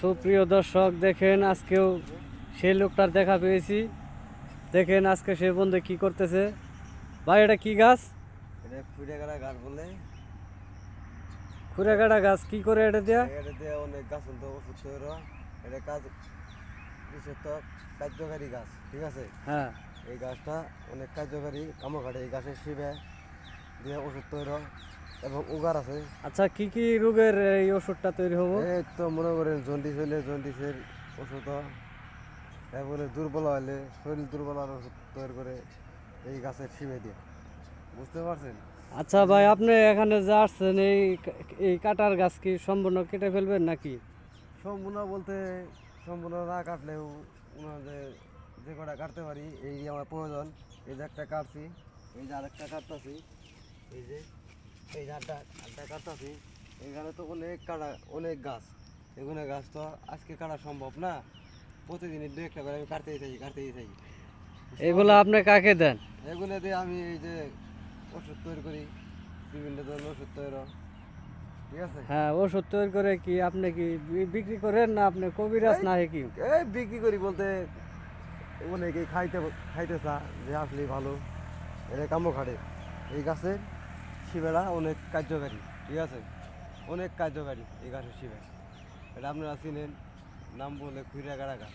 সুপ্রিয় দর্শক দেখেন আজকেও সেই লোকটার দেখা পেয়েছি। দেখেন আজকে সে বন্ধু কি করতেছে। ভাই এটা কি গাছ? এটা গেলা গাছ বলে। খুঁড়ে কাটা গাছ কি করে এটা দিয়া? এটা দিয়ে অনেক গাছ হতো ওষুধ তৈরি এটা কাজ বিশেষত কার্যকারী গাছ ঠিক আছে? হ্যাঁ। এই গাছটা অনেক কার্যকারী কামড় কাটে এই গাছের শিবে। দিয়ে ওষুধ তৈরি। এবং উগার আছে। আচ্ছা কি কি রোগের এই ওষুধটা তৈরি হব? এই তো মনে করেন জন্ডিস হইলে জন্ডিসের ওষুধ। তারপরে দুর্বল হলে শরীর দুর্বল হলে ওষুধ তৈরি করে এই গাছের শিবে দিয়ে। বুঝতে পারছেন? আচ্ছা ভাই আপনি এখানে যে আসছেন এই এই কাটার গাছ কি সম্পূর্ণ কেটে ফেলবেন নাকি? সম্পূর্ণ বলতে সম্পূর্ণ না কাটলেও ওনাদের যে কটা কাটতে পারি এই যে আমার প্রয়োজন এই যে একটা কাটছি এই যে আরেকটা কাটতেছি এই যে এই আটটা আটটা কাটতেছি এখানে তো অনেক কাটা অনেক গাছ। এগুলো গাছ তো আজকে কাটা সম্ভব না। প্রতিদিনই দু একটা করে আমি কাটতেই থাকি কাটতেই থাকি এগুলো আপনি কাকে দেন? এগুলো দিয়ে আমি এই যে ওষুধ তৈরি করি বিভিন্ন ধরনের ওষুধ তৈরি ঠিক আছে? হ্যাঁ ওষুধ তৈরি করে কি আপনি কি বিক্রি করেন না আপনি কবিরাজ না কি? এই বিক্রি করি বলতে অনেকেই খাইতে খাইতে চা যে আসলে ভালো। এটা কামো খাটে। এই গাছের শিবেরা অনেক কার্যকারী, ঠিক আছে? অনেক কার্যকারী এই গাছের শিবের। এটা আপনারা চিনেন, নাম বলে খুইরা গাড়া গাছ।